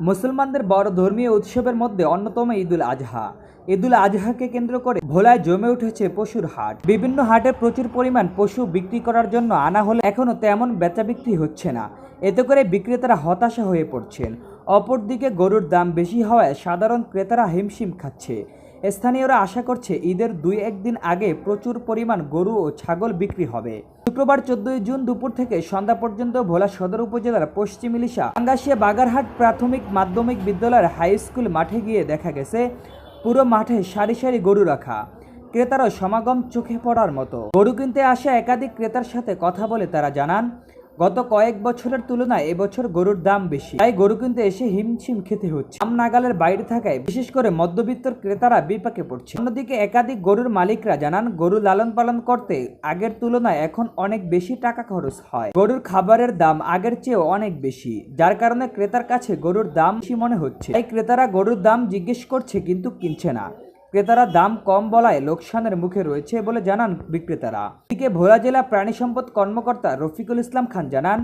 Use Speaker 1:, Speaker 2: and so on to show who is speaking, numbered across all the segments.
Speaker 1: মুসলমানদের বড় ধর্মীয় উৎসবের মধ্যে অন্যতম ঈদুল আজহা। ঈদুল আজহাকে কেন্দ্র করে ভোলায় জমে উঠেছে পশুর হাট। বিভিন্ন হাটে প্রচুর পরিমাণ পশু বিক্রি করার জন্য আনা হলে এখনও তেমন বেচা বিক্রি হচ্ছে না। এতে করে বিক্রেতারা হতাশা হয়ে পড়ছেন। অপরদিকে গরুর দাম বেশি হওয়ায় সাধারণ ক্রেতারা হিমশিম খাচ্ছে। স্থানীয়রা আশা করছে ঈদের দুই একদিন আগে প্রচুর পরিমাণ গরু ও ছাগল বিক্রি হবে। শুক্রবার চোদ্দই জুন দুপুর থেকে সন্ধ্যা পর্যন্ত ভোলা সদর উপজেলার পশ্চিম ইলিশা, আঙ্গাসিয়া বাগারহাট প্রাথমিক মাধ্যমিক বিদ্যালয়ের হাই স্কুল মাঠে গিয়ে দেখা গেছে, পুরো মাঠে সারি সারি গরু রাখা। ক্রেতারও সমাগম চোখে পড়ার মতো। গরু কিনতে আসা একাধিক ক্রেতার সাথে কথা বলে তারা জানান গত কয়েক বছরের তুলনায় এবছর গরুর দাম বেশি। তাই গরু কিন্তু এসে হিমশিম খেতে হচ্ছে। আম নাগালের বাইরে থাকায় বিশেষ করে মধ্যবিত্তর ক্রেতারা বিপাকে পড়ছে। অন্যদিকে একাধিক গরুর মালিকরা জানান, গরু লালন পালন করতে আগের তুলনায় এখন অনেক বেশি টাকা খরচ হয়। গরুর খাবারের দাম আগের চেয়েও অনেক বেশি, যার কারণে ক্রেতার কাছে গরুর দাম বেশি মনে হচ্ছে। তাই ক্রেতারা গরুর দাম জিজ্ঞেস করছে কিন্তু কিনছে না। ক্রেতারা দাম কম বলায় লোকসানের মুখে রয়েছে বলে জানান বিক্রেতারা। এদিকে ভোলা জেলা প্রাণী সম্পদ কর্মকর্তা রফিকুল ইসলাম খান জানান,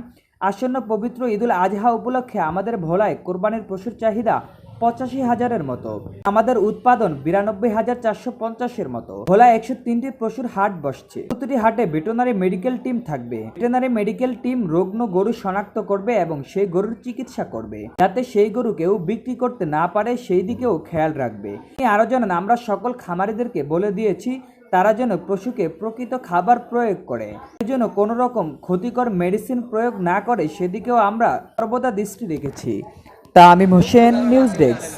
Speaker 1: আসন্ন পবিত্র ঈদুল আজহা উপলক্ষে আমাদের ভোলায় কোরবানির পশুর চাহিদা পঁচাশি হাজারের মতো। আমাদের উৎপাদন বিরানব্বই হাজার চারশো পঞ্চাশের মতো। ভোলায় একশো তিনটি পশুর হাট বসছে। প্রতিটি হাটে ভেটেনারি মেডিকেল টিম থাকবে। ভেটেনারি মেডিকেল টিম রোগন গরু শনাক্ত করবে এবং সেই গরুর চিকিৎসা করবে। যাতে সেই গরু কেউ বিক্রি করতে না পারে, সেই দিকেও খেয়াল রাখবে। তিনি আরও জানান, আমরা সকল খামারিদেরকে বলে দিয়েছি, তারা যেন পশুকে প্রকৃত খাবার প্রয়োগ করে। যেন কোনো রকম ক্ষতিকর মেডিসিন প্রয়োগ না করে, সেদিকেও আমরা সর্বদা দৃষ্টি রেখেছি। Tamim Hossain news desk.